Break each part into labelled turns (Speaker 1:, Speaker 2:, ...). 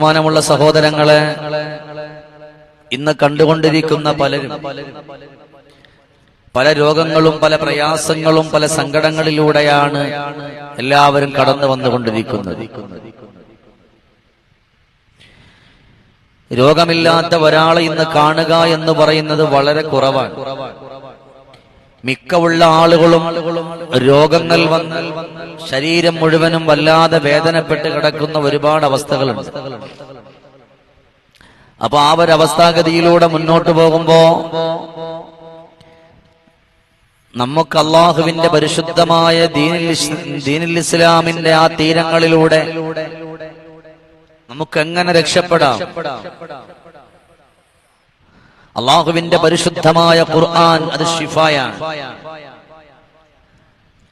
Speaker 1: ബഹുമാനമുള്ള സഹോദരങ്ങളെ ഇന്ന് കണ്ടുകൊണ്ടിരിക്കുന്ന പലരും പല രോഗങ്ങളും പല പ്രയാസങ്ങളും പല സങ്കടങ്ങളിലൂടെയാണ് എല്ലാവരും കടന്നു വന്നുകൊണ്ടിരിക്കുന്നത്. രോഗമില്ലാത്ത ഒരാളെ ഇന്ന് കാണുക എന്ന് പറയുന്നത് വളരെ കുറവാണ്. മിക്കവുള്ള ആളുകളും രോഗങ്ങൾ വന്ന് ശരീരം മുഴുവനും വല്ലാതെ വേദനപ്പെട്ട് കിടക്കുന്ന ഒരുപാട് അവസ്ഥകളുണ്ട്. അപ്പൊ ആ ഒരു അവസ്ഥാഗതിയിലൂടെ മുന്നോട്ട് പോകുമ്പോ നമുക്ക് അള്ളാഹുവിന്റെ പരിശുദ്ധമായ ദീനിൽ ഇസ്- ദീനിൽ ഇസ്ലാമിന്റെ ആ തീരങ്ങളിലൂടെ നമുക്ക് എങ്ങനെ രക്ഷപ്പെടാം? അള്ളാഹുവിന്റെ പരിശുദ്ധമായ ഖുർആൻ അത് ഷിഫായാണ്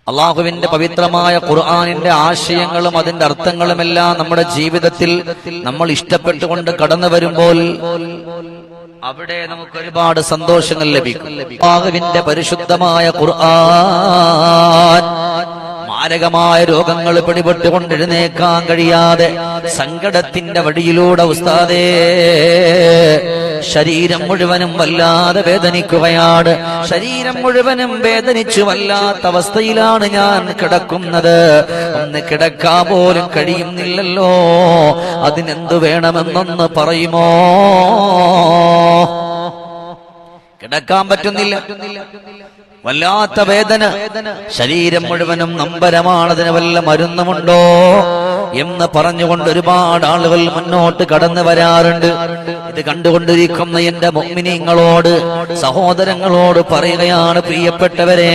Speaker 1: അള്ളാഹുവിന്റെ പവിത്രമായ ഖുർആാനിന്റെ ആശയങ്ങളും അതിന്റെ അർത്ഥങ്ങളുമെല്ലാം നമ്മുടെ ജീവിതത്തിൽ നമ്മൾ ഇഷ്ടപ്പെട്ടുകൊണ്ട് കടന്നു വരുമ്പോൾ അവിടെ നമുക്ക് ഒരുപാട് സന്തോഷങ്ങൾ ലഭിക്കും. അള്ളാഹുവിന്റെ പരിശുദ്ധമായ ഖുർആൻ മാരകമായ രോഗങ്ങൾ പിടിപെട്ടുകൊണ്ട് എഴുന്നേക്കാൻ കഴിയാതെ സങ്കടത്തിന്റെ വഴിയിലൂടെ ഉസ്താദേ ശരീരം മുഴുവനും വല്ലാതെ വേദനിക്കുകയാണ്. ശരീരം മുഴുവനും വേദനിച്ചു വല്ലാത്ത അവസ്ഥയിലാണ് ഞാൻ കിടക്കുന്നത്. ഒന്ന് കിടക്കാൻ പോലും കഴിയുന്നില്ലല്ലോ. അതിനെന്തു വേണമെന്നൊന്ന് പറയുമോ? കിടക്കാൻ പറ്റുന്നില്ല. വല്ലാത്ത വേദന. ശരീരം മുഴുവനും നമ്പരമാണ് അതിന് വല്ല മരുന്നുമുണ്ടോ? എന്ന് പറഞ്ഞുകൊണ്ട് ഒരുപാട് ആളുകൾ മുന്നോട്ട് കടന്നു വരാറുണ്ട്. ഇത് കണ്ടുകൊണ്ടിരിക്കുന്ന എന്റെ മുഗ്മിനിങ്ങളോട് സഹോദരങ്ങളോട് പറയുകയാണ് പ്രിയപ്പെട്ടവരെ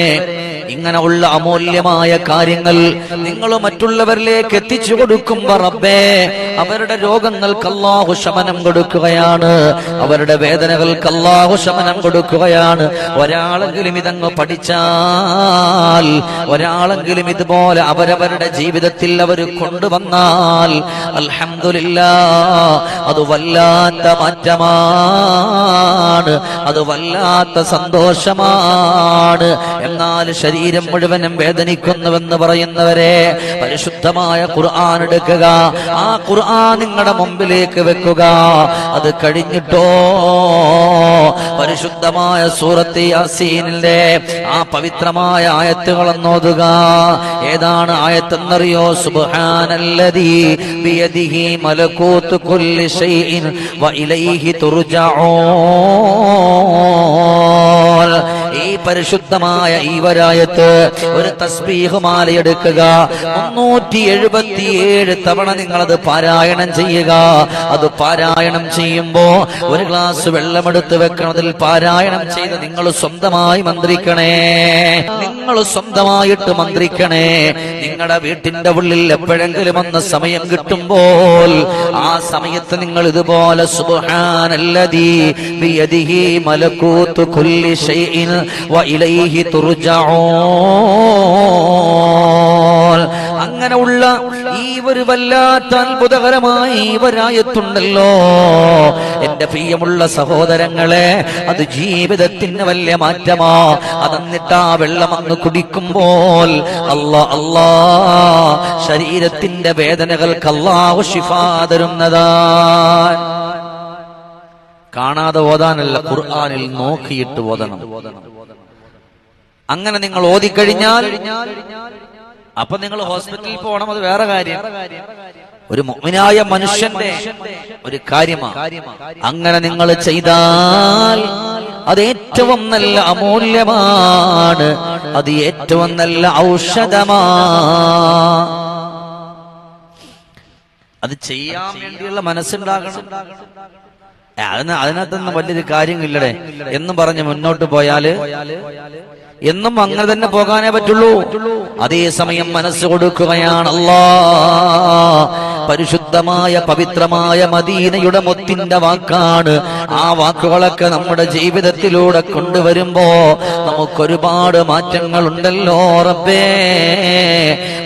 Speaker 1: ഇങ്ങനെ ഉള്ള അമൂല്യമായ കാര്യങ്ങൾ നിങ്ങൾ മറ്റുള്ളവരിലേക്ക് എത്തിച്ചു കൊടുക്കുമ്പോ റബ്ബേ അവരുടെ രോഗങ്ങൾക്ക് അല്ലാഹു ശമനം കൊടുക്കുകയാണ്. അവരുടെ വേദനകൾക്ക് അല്ലാഹു ശമനം കൊടുക്കുകയാണ്. ഒരാളെങ്കിലും ഇതങ്ങ് പഠിച്ചാൽ ഒരാളെങ്കിലും ഇതുപോലെ അവരവരുടെ ജീവിതത്തിൽ അവർ കൊണ്ടുവന്നാൽ അൽഹംദുലില്ല അത് വല്ലാത്ത മാറ്റമാണ്. അത് വല്ലാത്ത സന്തോഷമാണ്. എന്നാൽ ശരീരം മുഴുവനും വേദനിക്കുന്നുവെന്ന് പറയുന്നവരെ പരിശുദ്ധമായ ഖുർആൻ എടുക്കുക. ആ ഖുർആൻ നിങ്ങളുടെ മുമ്പിലേക്ക് വെക്കുക. അത് കഴിഞ്ഞിട്ടോ? പരിശുദ്ധമായ സൂറത്ത് യാസീനിലെ ആ പവിത്രമായ ആയത്തുകളെന്ന് ഓതുക. ഏതാണ് ആയത്തെന്നറിയോ? സുബ്ഹാനല്ലദീ ബിയദിഹി വ ഇലൈഹി ഈ പരിശുദ്ധമായ ഈ വരായത്ത് ഒരു തസ്ബീഹ് മാലയെടുക്കുക മുന്നൂറ്റി എഴുപത്തിയേഴ് തവണ നിങ്ങളത് പാരായണം ചെയ്യുക. അത് പാരായണം ചെയ്യുമ്പോ ഒരു ഗ്ലാസ് വെള്ളമെടുത്ത് വെക്കണതിൽ പാരായണം ചെയ്ത് നിങ്ങൾ സ്വന്തമായി മന്ത്രിക്കണേ. നിങ്ങൾ സ്വന്തമായിട്ട് മന്ത്രിക്കണേ. നിങ്ങളുടെ വീട്ടിന്റെ ഉള്ളിൽ എപ്പോഴെങ്കിലും ഒന്ന് സമയം കിട്ടുമ്പോൾ ആ സമയത്ത് നിങ്ങൾ ഇതുപോലെ സുബ്ഹാനല്ലദീ ബിയദിഹി മലകൂത്ത് കുല്ലി ശൈഇൻ അങ്ങനെയുള്ള ഈ ഒരു വല്ലാത്ത അത്ഭുതകരമായ ഇവരായത്തുണ്ടല്ലോ എന്റെ പ്രിയമുള്ള സഹോദരങ്ങളെ അത് ജീവിതത്തിന് വലിയ മാറ്റമാ. അതന്നിട്ട് ആ വെള്ളം അങ്ങ് കുടിക്കുമ്പോൾ അല്ല അല്ലാ ശരീരത്തിന്റെ വേദനകൾക്ക് അല്ലാഹു ശിഫാ തരുന്നതാണ് കാണാതെ ഓതാനല്ല ഖുർആാനിൽ നോക്കിയിട്ട് ഓതണം. അങ്ങനെ നിങ്ങൾ ഓതിക്കഴിഞ്ഞാൽ അപ്പൊ നിങ്ങൾ ഹോസ്പിറ്റലിൽ പോകണം അത് വേറെ കാര്യം. ഒരു മുഅ്മിനായ മനുഷ്യന്റെ ഒരു കാര്യമാണ് അങ്ങനെ നിങ്ങൾ ചെയ്താൽ അത് ഏറ്റവും നല്ല അമൂല്യമാണ് അത് ഏറ്റവും നല്ല ഔഷധമാണ് അത് ചെയ്യാൻ വേണ്ടിയുള്ള മനസ്സുണ്ടാകണം. അതിന് അതിനകത്തൊന്നും വലിയൊരു കാര്യങ്ങളില്ലടേ എന്നും പറഞ്ഞ് മുന്നോട്ട് പോയാൽ എന്നും അങ്ങനെ തന്നെ പോകാനേ പറ്റുള്ളൂ. അതേസമയം മനസ്സ് കൊടുക്കുകയാണല്ലോ പരിശുദ്ധമായ പവിത്രമായ മദീനയുടെ മൊത്തിന്റെ വാക്കാണ്. ആ വാക്കുകളൊക്കെ നമ്മുടെ ജീവിതത്തിലൂടെ കൊണ്ടുവരുമ്പോ നമുക്കൊരുപാട് മാറ്റങ്ങൾ ഉണ്ടല്ലോ റബ്ബേ.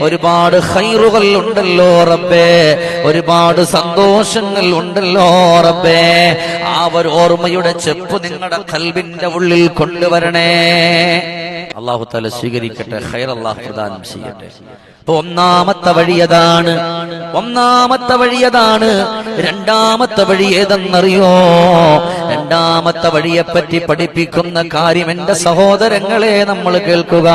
Speaker 1: ഒരുപാട് ഹൈറുകൾ ഉണ്ടല്ലോ റബ്ബേ. ഒരുപാട് സന്തോഷങ്ങൾ ഉണ്ടല്ലോ റബ്ബേ. ആ ഒരു ഓർമ്മയുടെ ചെപ്പ് നിങ്ങളുടെ കൽവിന്റെ ഉള്ളിൽ കൊണ്ടുവരണേ. അള്ളാഹു താല സ്വീകരിക്കട്ടെ ഹൈർ അള്ളാഹു പ്രദാനം ചെയ്യട്ടെ. ഒന്നാമത്തെ വഴി അതാണ് ഒന്നാമത്തെ വഴി അതാണ് രണ്ടാമത്തെ വഴി ഏതെന്നറിയോ? രണ്ടാമത്തെ വഴിയെപ്പറ്റി പഠിപ്പിക്കുന്ന കാര്യം എന്റെ സഹോദരങ്ങളെ നമ്മൾ കേൾക്കുക.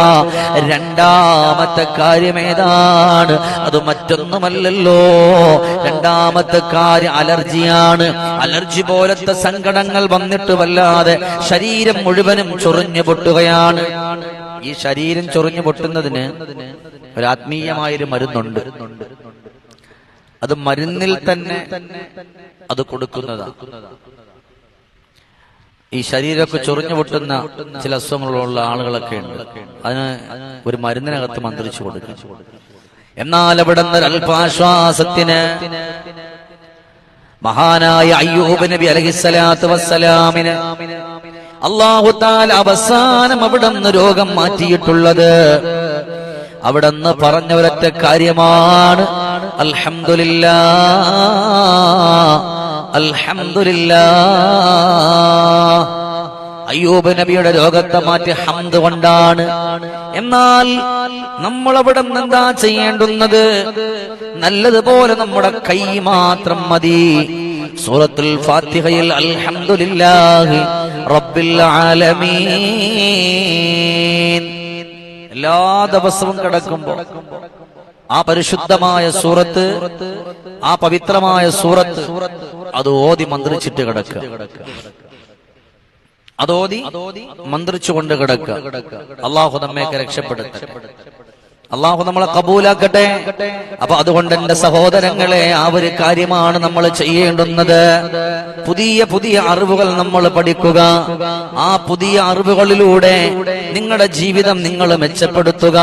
Speaker 1: രണ്ടാമത്തെ കാര്യം ഏതാണ്? അത് മറ്റൊന്നുമല്ലല്ലോ. രണ്ടാമത്തെ കാര്യം അലർജിയാണ്. അലർജി പോലത്തെ സങ്കടങ്ങൾ വന്നിട്ട് വല്ലാതെ ശരീരം മുഴുവനും ചൊറിഞ്ഞു പൊട്ടുകയാണ്. ഈ ശരീരം ചൊറിഞ്ഞു പൊട്ടുന്നതിന് ഒരു ആത്മീയമായൊരു മരുന്നുണ്ട്. അത് മരുന്നിൽ തന്നെ അത് കൊടുക്കുന്നതാണ് ഈ ശരീരമൊക്കെ ചൊറിഞ്ഞു പൊട്ടുന്ന ചില അസുഖങ്ങളുള്ള ആളുകളൊക്കെ ഉണ്ട് അതിന് ഒരു മരുന്നിനകത്ത് മന്ത്രിച്ചു കൊടുക്കും. എന്നാൽ അവിടെ നിന്ന് അല്പാശ്വാസത്തിന് മഹാനായ അയ്യൂബ് നബി അലഹിസ്സലാത്തു വസ്സലാമിന് അള്ളാഹുത്താൽ അവസാനം അവിടെ നിന്ന് രോഗം മാറ്റിയിട്ടുള്ളത്. അവിടെ നിന്ന് കാര്യമാണ്. അൽഹംദുലില്ലാ അയ്യൂബ് നബിയുടെ രോഗത്തെ മാറ്റി ഹംദ് കൊണ്ടാണ്. എന്നാൽ നമ്മൾ അവിടെ നിന്ന് എന്താ ചെയ്യേണ്ടുന്നത്? നല്ലതുപോലെ നമ്മുടെ കൈ മാത്രം മതി. സൂറത്തുൽ ഫാത്തിഹയിൽ അൽഹംദുലില്ലാഹി റബ്ബിൽ ആലമീൻ. എല്ലാ ദിവസവും കിടക്കുമ്പോൾ ആ പരിശുദ്ധമായ സൂറത്ത് ആ പവിത്രമായ സൂറത്ത് അത് ഓതി മന്ത്രിച്ചിട്ട് കിടക്കുക. അതോതി മന്ത്രിച്ചുകൊണ്ട് കിടക്കുക. അള്ളാഹു നമ്മയൊക്കെ രക്ഷപ്പെടുത്തട്ടെ. അള്ളാഹു നമ്മളെ കബൂലാക്കട്ടെ. അപ്പൊ അതുകൊണ്ട് എന്റെ സഹോദരങ്ങളെ ആ ഒരു കാര്യമാണ് നമ്മൾ ചെയ്യേണ്ടുന്നത്. പുതിയ പുതിയ അറിവുകൾ നമ്മൾ പഠിക്കുക. ആ പുതിയ അറിവുകളിലൂടെ നിങ്ങളുടെ ജീവിതം നിങ്ങൾ മെച്ചപ്പെടുത്തുക.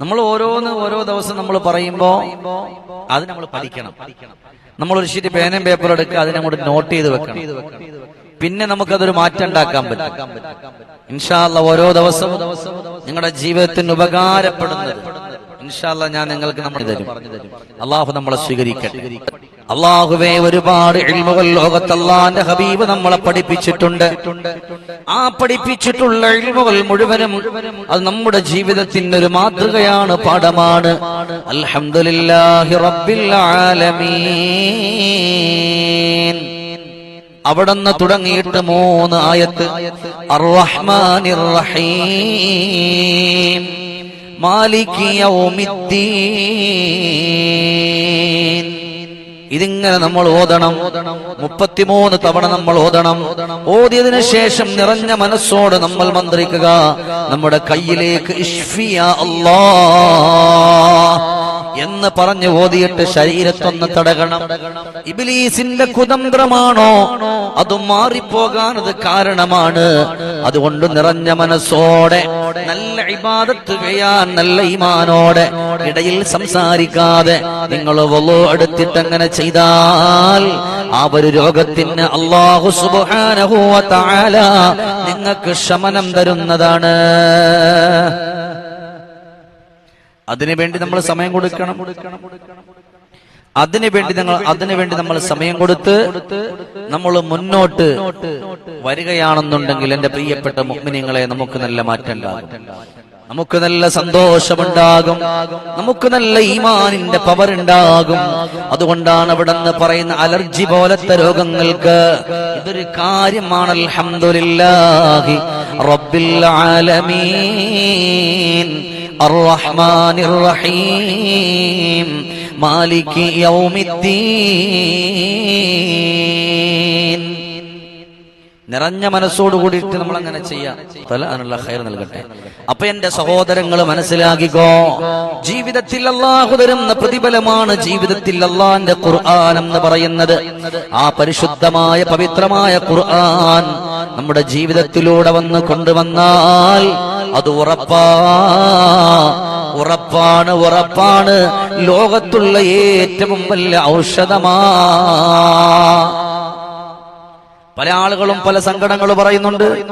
Speaker 1: നമ്മൾ ഓരോന്ന് ഓരോ ദിവസം നമ്മൾ പറയുമ്പോ അത് നമ്മൾ പഠിക്കണം. നമ്മൾ ഒരു ശരി പേനയും പേപ്പർ എടുക്കുക അതിനെ നോട്ട് ചെയ്ത് വെക്കണം. പിന്നെ നമുക്കതൊരു മാറ്റം ഉണ്ടാക്കാൻ പറ്റും. ഇൻഷാല്ല ഓരോ ദിവസവും നിങ്ങളുടെ ജീവിതത്തിന് ഉപകാരപ്പെടുന്നത് ഇൻഷാല്ല ഞാൻ നിങ്ങൾക്ക് നമ്മൾ തരും. അള്ളാഹു നമ്മളെ സ്വീകരിക്കട്ടെ. അള്ളാഹുവെ ഒരുപാട് ഇൽമുകൾ ലോകത്ത് അള്ളാന്റെ ഹബീബ് നമ്മളെ പഠിപ്പിച്ചിട്ടുണ്ട്. ആ പഠിപ്പിച്ചിട്ടുള്ള ഇൽമുകൾ മുഴുവനും അത് നമ്മുടെ ജീവിതത്തിന്റെ ഒരു മാതൃകയാണ് പാഠമാണ്. അൽഹംദുലില്ലാഹി റബ്ബിൽ ആലമീൻ. അവിടുന്ന് തുടങ്ങിയിട്ട് മൂന്ന് ആയത്ത്. അർറഹ്മാനിർ റഹീം. മാലികി ഇതിങ്ങനെ നമ്മൾ ഓതണം. മുപ്പത്തിമൂന്ന് തവണ നമ്മൾ ഓതണം. ഓതിയതിനു ശേഷം നിറഞ്ഞ മനസ്സോട് നമ്മൾ മന്ത്രിക്കുക. നമ്മുടെ കയ്യിലേക്ക് ഇഷ്ഫിയ അല്ലാ എന്ന് പറഞ്ഞു ഓതിയിട്ട് ശരീരത്തൊന്ന് തടകണം. ഇബിലീസിന്റെ കുതന്ത്രമാണോ? അത് മാറിപ്പോകാനത് കാരണമാണ്. അതുകൊണ്ട് നിറഞ്ഞ മനസ്സോടെ നല്ല ഇബാദത്ത് ചെയ്യാൻ നല്ല ഇമാനോടെ ഇടയിൽ സംസാരിക്കാതെ നിങ്ങൾ വലോ എടുത്തിട്ട് അങ്ങനെ ചെയ്താൽ ആ ഒരു രോഗത്തിന് അള്ളാഹു സുബ്ഹാനഹു വ നിങ്ങൾക്ക് ശമനം തരുന്നതാണ്. അതിനുവേണ്ടി നമ്മൾ സമയം കൊടുക്കണം. അതിനുവേണ്ടി നിങ്ങൾ അതിനുവേണ്ടി നമ്മൾ സമയം കൊടുത്ത് നമ്മൾ മുന്നോട്ട് വരികയാണെന്നുണ്ടെങ്കിൽ എന്റെ പ്രിയപ്പെട്ട മുഗ്മിനിങ്ങളെ നമുക്ക് നല്ല മാറ്റം നമുക്ക് നല്ല സന്തോഷമുണ്ടാകും. നമുക്ക് നല്ല ഈമാനിന്റെ പവർ ഉണ്ടാകും. അതുകൊണ്ടാണ് അവിടെ നിന്ന് പറയുന്ന അലർജി പോലത്തെ രോഗങ്ങൾക്ക് ഇതൊരു കാര്യമാണ്. അൽഹംദുലില്ലാഹി റബ്ബിൽ ആലമീൻ. الرحمن الرحيم مالك يوم الدين നിറഞ്ഞ മനസ്സോട് കൂടിയിട്ട് നമ്മൾ അങ്ങനെ ചെയ്യാം തല അതിനുള്ള ഹയർ നൽകട്ടെ അപ്പൊ എന്റെ സഹോദരങ്ങൾ മനസ്സിലാക്കിക്കോ ജീവിതത്തിൽ അള്ളാഹു തരുന്ന പ്രതിഫലമാണ് ജീവിതത്തിൽ അള്ളാന്റെ ഖുർആൻ എന്ന് പറയുന്നത് ആ പരിശുദ്ധമായ പവിത്രമായ ഖുർആൻ നമ്മുടെ ജീവിതത്തിലൂടെ വന്ന് കൊണ്ടുവന്നാൽ അത് ഉറപ്പാ. ഉറപ്പാണ് ഉറപ്പാണ്. ലോകത്തുള്ള ഏറ്റവും വലിയ ഔഷധമാ. പല ആളുകളും പല സങ്കടങ്ങൾ പറയുന്നുണ്ട്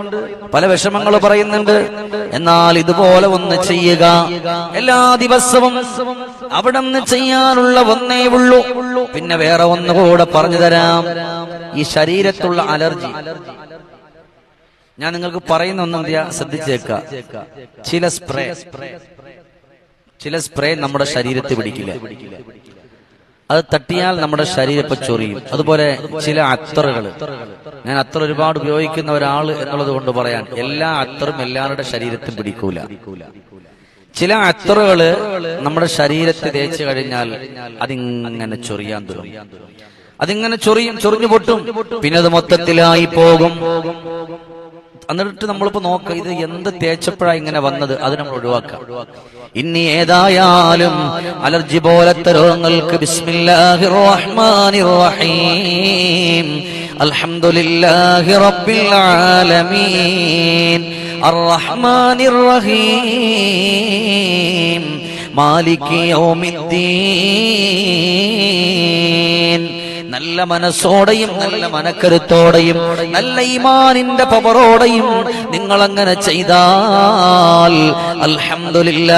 Speaker 1: പല വിഷമങ്ങൾ പറയുന്നുണ്ട്. എന്നാൽ ഇതുപോലെ ഒന്ന് ചെയ്യുക. എല്ലാ ദിവസവും അവിടെ നിന്ന് ചെയ്യാനുള്ള ഒന്നേ ഉള്ളൂ. പിന്നെ വേറെ ഒന്നുകൂടെ പറഞ്ഞു തരാം. ഈ ശരീരത്തുള്ള അലർജി. ഞാൻ നിങ്ങൾക്ക് പറയുന്ന ഒന്നും ശ്രദ്ധിച്ചേക്ക. ചില സ്പ്രേ ചില സ്പ്രേ നമ്മുടെ ശരീരത്തിൽ പിടിക്കില്ല. അത് തട്ടിയാൽ നമ്മുടെ ശരീരം ഇപ്പൊ ചൊറിയും. അതുപോലെ ചില അത്തറുകൾ. ഞാൻ അത്തർ ഒരുപാട് ഉപയോഗിക്കുന്ന ഒരാൾ എന്നുള്ളത് കൊണ്ട് പറയാൻ എല്ലാ അത്തറും എല്ലാവരുടെ ശരീരത്തിൽ പിടിക്കൂല. ചില അത്തറുകൾ നമ്മുടെ ശരീരത്തെ തേച്ച് കഴിഞ്ഞാൽ അതിങ്ങനെ ചൊറിയാൻ തുടങ്ങും. അതിങ്ങനെ ചൊറിയും ചൊറിഞ്ഞു പൊട്ടും. പിന്നെ അത് മൊത്തത്തിലായി പോകും. എന്നിട്ട് നമ്മളിപ്പോ നോക്ക ഇത് എന്ത് തേച്ചപ്പോഴാ ഇങ്ങനെ വന്നത്? അത് നമ്മൾ ഒഴിവാക്കാം. ഇനി ഏതായാലും അലർജി പോലത്തെ രോഗങ്ങൾക്ക് ബിസ്മില്ലാഹി റഹീം അൽഹംദുലില്ലാഹി റബ്ബിൽ ആലമീൻ റഹീം യൗമിദ്ദീൻ. നല്ല മനസ്സോടെയും നല്ല മനക്കരുത്തോടെയും നല്ല ഈമാനിന്റെ പവറോടെയും നിങ്ങൾ അങ്ങനെ ചെയ്താൽ അൽഹമില്ല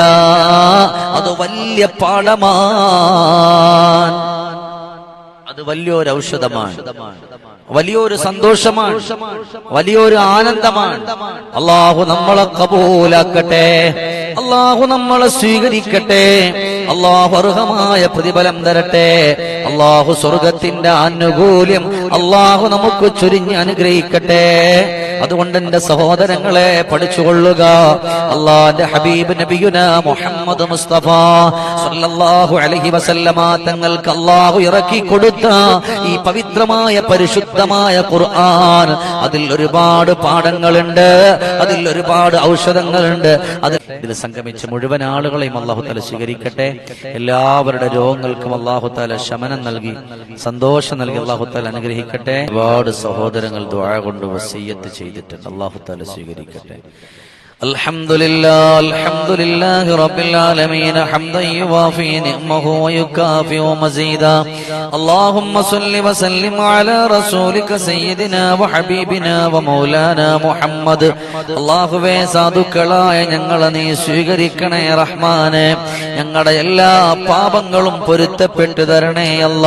Speaker 1: അത് വലിയ പാഠമാണ്. അത് വലിയൊരു ഔഷധമാണ് വലിയൊരു സന്തോഷമാണ് വലിയൊരു ആനന്ദമാണ്. അള്ളാഹു നമ്മളെ കബൂലാക്കട്ടെ അള്ളാഹു നമ്മളെ സ്വീകരിക്കട്ടെ അള്ളാഹു അർഹമായ പ്രതിഫലം തരട്ടെ അള്ളാഹു സ്വർഗത്തിന്റെ ആനുകൂല്യം അള്ളാഹു നമുക്ക് ചുരിഞ്ഞ് അനുഗ്രഹിക്കട്ടെ. അതുകൊണ്ട് എന്റെ സഹോദരങ്ങളെ പഠിച്ചുകൊള്ളുക. അള്ളാന്റെ ഹബീബ് നബിയുന മുഹമ്മദ് മുസ്തഫ സല്ലല്ലാഹു അലൈഹി വസല്ലമ തങ്ങൾക്ക് അള്ളാഹു ഇറക്കി കൊടുത്ത ഈ പവിത്രമായ പരിശുദ്ധമായ ഖുർആൻ അതിൽ ഒരുപാട് പാഠങ്ങളുണ്ട്. അതിൽ ഒരുപാട് ഔഷധങ്ങളുണ്ട്. അതിൽ ഇതിൽ സംഗമിച്ച മുഴുവൻ ആളുകളെയും അള്ളാഹു താല സ്വീകരിക്കട്ടെ. എല്ലാവരുടെ രോഗങ്ങൾക്കും അള്ളാഹു താല ശമനം നൽകി സന്തോഷം നൽകി അള്ളാഹു താല അനുഗ്രഹിക്കട്ടെ. ഒരുപാട് സഹോദരങ്ങൾ ദ്വാഴ കൊണ്ട് വസീയത്ത് ചെയ്തിട്ടുണ്ട്. അള്ളാഹു താല സ്വീകരിക്കട്ടെ. الحمد لله الحمد لله رب العالمين حمدا يوافي نعمه ويكافئ مزيدا اللهم صل وسلم على رسولك سيدنا وحبيبنا ومولانا محمد അള്ളാഹുവേ സാധുക്കളായ ഞങ്ങളെ നീ സ്വീകരിക്കണേ റഹ്മാനെ ഞങ്ങളുടെ എല്ലാ പാപങ്ങളും പൊരുത്തപ്പെട്ടു തരണേ അല്ല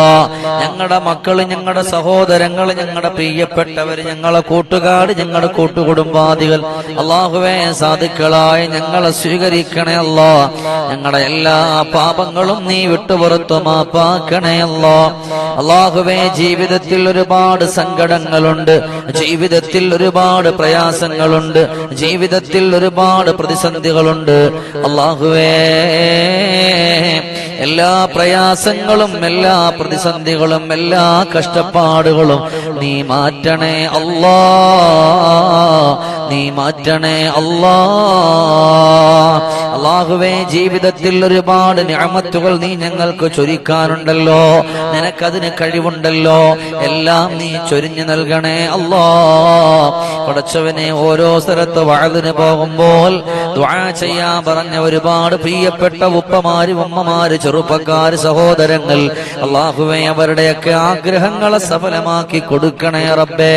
Speaker 1: ഞങ്ങളുടെ മക്കള് ഞങ്ങളുടെ സഹോദരങ്ങള് ഞങ്ങളുടെ പ്രിയപ്പെട്ടവര് ഞങ്ങളെ കൂട്ടുകാട് ഞങ്ങളുടെ കൂട്ടുകുടുംബാദികൾ അള്ളാഹുവേ സാധുക്കളായ ഞങ്ങളെ സ്വീകരിക്കണേ അല്ലോ. ഞങ്ങളുടെ എല്ലാ പാപങ്ങളും നീ വിട്ടുപുറത്തു മാപ്പാക്കണേ അള്ളാഹുവേ ജീവിതത്തിൽ ഒരുപാട് സങ്കടങ്ങളുണ്ട്. ജീവിതത്തിൽ ഒരുപാട് പ്രയാസങ്ങളുണ്ട്. ജീവിതത്തിൽ ഒരുപാട് പ്രതിസന്ധികളുണ്ട്. അള്ളാഹുവേ എല്ലാ പ്രയാസങ്ങളും എല്ലാ പ്രതിസന്ധികളും എല്ലാ കഷ്ടപ്പാടുകളും നീ മാറ്റണേ അല്ലാ. നീ മാറ്റണേ അല്ലാ. അള്ളാഹുവേ ജീവിതത്തിൽ ഒരുപാട് ഞാമത്തുകൾ നീ ഞങ്ങൾക്ക് ചൊരിക്കാനുണ്ടല്ലോ നിനക്കതിന് കഴിവുണ്ടല്ലോ. എല്ലാം നീ ചൊരിഞ്ഞു നൽകണേ അല്ലാ. പടച്ചവനെ ഓരോ സ്ഥലത്ത് വാഴതിന് പോകുമ്പോൾ ദ്വാ ചെയ്യാൻ പറഞ്ഞ ഒരുപാട് പ്രിയപ്പെട്ട ഉപ്പമാര് ഉമ്മമാര് ചെറുപ്പക്കാര് സഹോദരങ്ങൾ അള്ളാഹുവെ അവരുടെയൊക്കെ ആഗ്രഹങ്ങളെ സഫലമാക്കി കൊടുക്കണേ റബ്ബേ.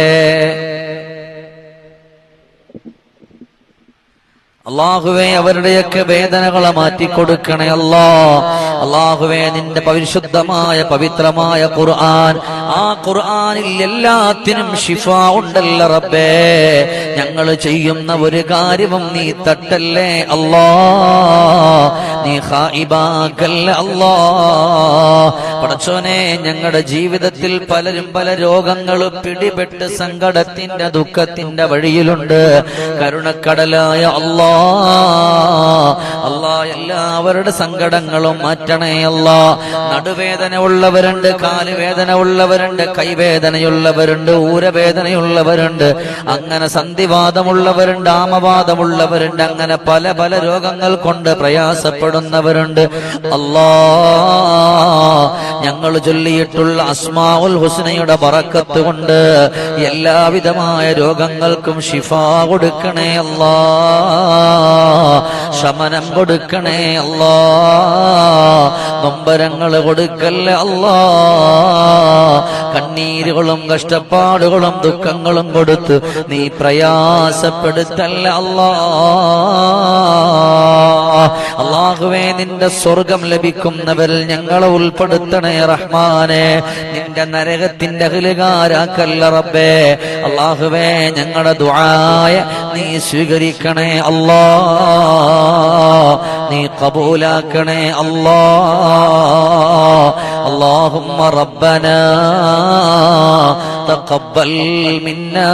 Speaker 1: അള്ളാഹുവെ അവരുടെയൊക്കെ വേദനകളെ മാറ്റിക്കൊടുക്കണേ അല്ലാ. അള്ളാഹുവെ നിന്റെ പരിശുദ്ധമായ പവിത്രമായ ഖുർആൻ. ആ ഖുർആനിൽ എല്ലാത്തിനും ഷിഫ ഉണ്ടല്ലോ റബ്ബേ. ഞങ്ങൾ ചെയ്യുന്ന ഒരു കാര്യവും നീ തട്ടല്ലേ അല്ലാ. പടച്ചോനെ ഞങ്ങളുടെ ജീവിതത്തിൽ പലരും പല രോഗങ്ങൾ പിടിപെട്ട് സങ്കടത്തിന്റെ ദുഃഖത്തിന്റെ വഴിയിലുണ്ട്. കരുണക്കടലായ അല്ലാ അല്ലാ എല്ലാവരുടെ സങ്കടങ്ങളും മാറ്റണേ അല്ല നടുവേദന ഉള്ളവരുണ്ട് കാലുവേദന ഉള്ളവരുണ്ട് കൈവേദനയുള്ളവരുണ്ട് ഊരവേദനയുള്ളവരുണ്ട്. അങ്ങനെ സന്ധിവാദമുള്ളവരുണ്ട് ആമവാദമുള്ളവരുണ്ട്. അങ്ങനെ പല പല രോഗങ്ങൾ കൊണ്ട് പ്രയാസപ്പെടുന്നവരുണ്ട് അല്ലാ ഞങ്ങൾ ചൊല്ലിയിട്ടുള്ള അസ്മാഉൽ ഹുസ്നയുടെ പറക്കത്ത് കൊണ്ട് എല്ലാവിധമായ രോഗങ്ങൾക്കും ഷിഫ കൊടുക്കണേ അല്ലാ. ശമനം കൊടുക്കണേ അല്ലാ. നൊമ്പരങ്ങൾ കൊടുക്കല്ലേ അല്ലാ. കണ്ണീരുകളും കഷ്ടപ്പാടുകളും ദുഃഖങ്ങളും കൊടുത്ത് നീ പ്രയാസപ്പെടുത്തല്ല അല്ലാ. അള്ളാഹുവേ നിന്റെ സ്വർഗം ലഭിക്കുന്നവരിൽ ഞങ്ങളെ ഉൾപ്പെടുത്തണേ റഹ്മാനെ നിന്റെ നരകത്തിന്റെ അഖിലുകാരാക്കല്ല റബ്ബേ അള്ളാഹുവേ ഞങ്ങളുടെ ദുആയ നീ സ്വീകരിക്കണേ അല്ലാ നീ കബൂലാക്കണേ അല്ലാ اللهم ربنا تقبل منا